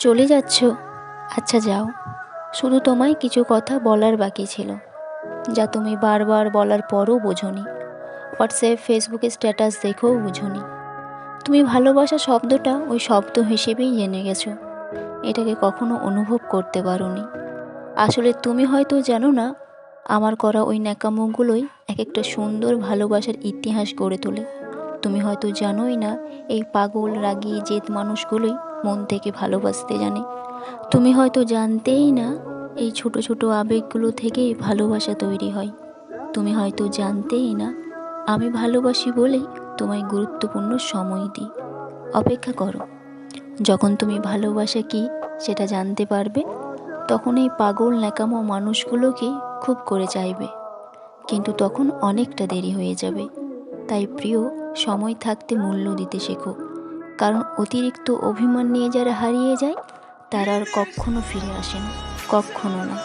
চলে যাচ্ছ? আচ্ছা যাও। শুধু তোমায় কিছু কথা বলার বাকি ছিল, যা তুমি বারবার বলার পরও বোঝোনি। হোয়াটসঅ্যাপ, ফেসবুকে স্ট্যাটাস দেখেও বুঝোনি। তুমি ভালোবাসা শব্দটা ওই শব্দ হিসেবেই জেনে গেছো। এটাকে কখনো অনুভব করতে পারোনি। আসলে তুমি হয়তো জানো না, আমার করা ওই ন্যাকামুখগুলোই এক একটা সুন্দর ভালোবাসার ইতিহাস গড়ে তোলে। তুমি হয়তো জানোই না, এই পাগল, রাগী, জেদ মানুষগুলোই মন থেকে ভালোবাসতে জানে। তুমি হয়তো জানতেই না, এই ছোট ছোট আবেগগুলো থেকে ভালোবাসা তৈরি হয়। তুমি হয়তো জানতেই না, আমি ভালোবাসি বলেই তোমায় গুরুত্বপূর্ণ সময় দিই। অপেক্ষা করো, যখন তুমি ভালোবাসা কি সেটা জানতে পারবে, তখন এই পাগল ন্যাকামো মানুষগুলোকে খুব করে চাইবে। কিন্তু তখন অনেকটা দেরি হয়ে যাবে, তাই প্রিয়, সময় থাকতে মূল্য দিতে শেখো। কারণ অতিরিক্ত অভিমান নিয়ে যারা হারিয়ে যায়, তারা আর কখনো ফিরে আসে না কখনো না।